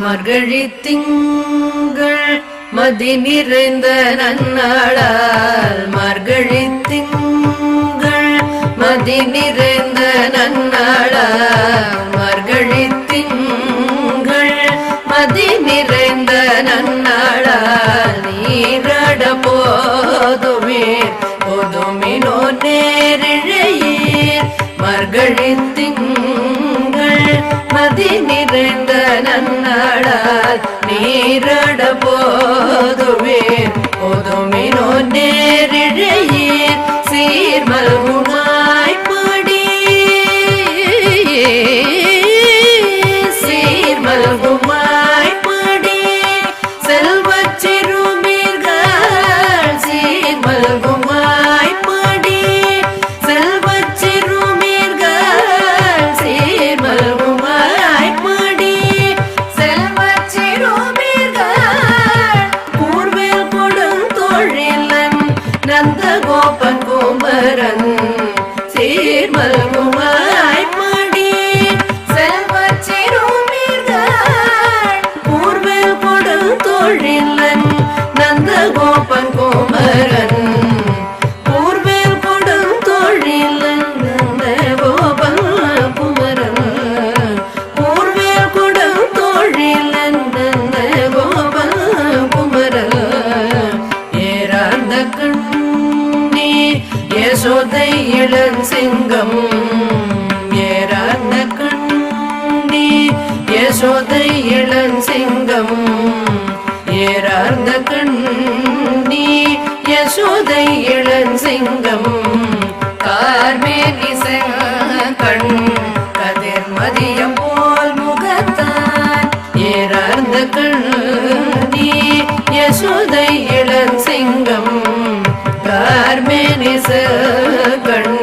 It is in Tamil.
மார்கழி திங்கள் மதி நிறைந்த நன்னாளால். மார்கழி திங்கள் மதி நிறைந்த நன்னாளால். மார்கழி திங்கள் மதி நிறைந்த நன்னாளால். நீராட போதுமே போதுமினோ நேரிழையீர். மார்கழி திங்கள் மதி நிறைந்த நன்னாளால் நீராட போதுமே போதுமினோ நேரிழையீர் சீர்மல்குமாய் பாடி சீர்மல்குமாய் பாடி செல்வச் சிறுமீர்கள் கொடுந்தொழிலன் நந்த கோபன் குமரன். கூர்வேல் யசோதை இளன் சிங்கம் ஏறாந்த கண்ணி. யசோதை இளன் சிங்கம் ஏறார்ந்த கண்ணி. யசோதை இளன் சிங்கம் கார்மேனி கண் கதிர் மதியம் போல் முகத்தான். ஏறார்ந்த கண்ணி யசோதை இளன் ਸਗਣ